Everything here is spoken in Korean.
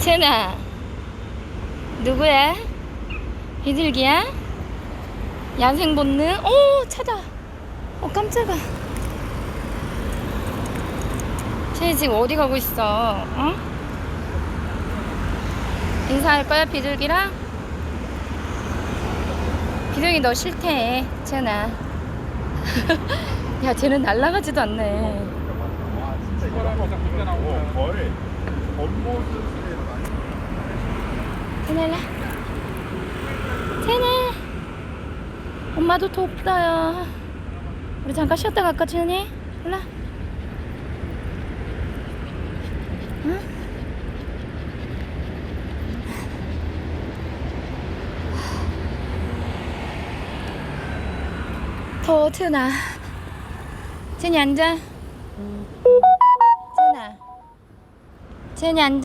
채나 누구야? 비둘기야? 야생 본능? 오 차다 어 깜짝아 쟤 지금 어디 가고 있어 어? 인사할 거야 비둘기랑? 비둘기 너 싫대 채나 야 쟤는 날라가지도 않네 어, 벌. 벌모스 일라 채나 엄마도 덥다요. 우리 잠깐 쉬었다 갈까 채니? 일라 응? 더워 채나 채니 앉아. 채나 채니 앉아